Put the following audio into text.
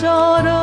চরণ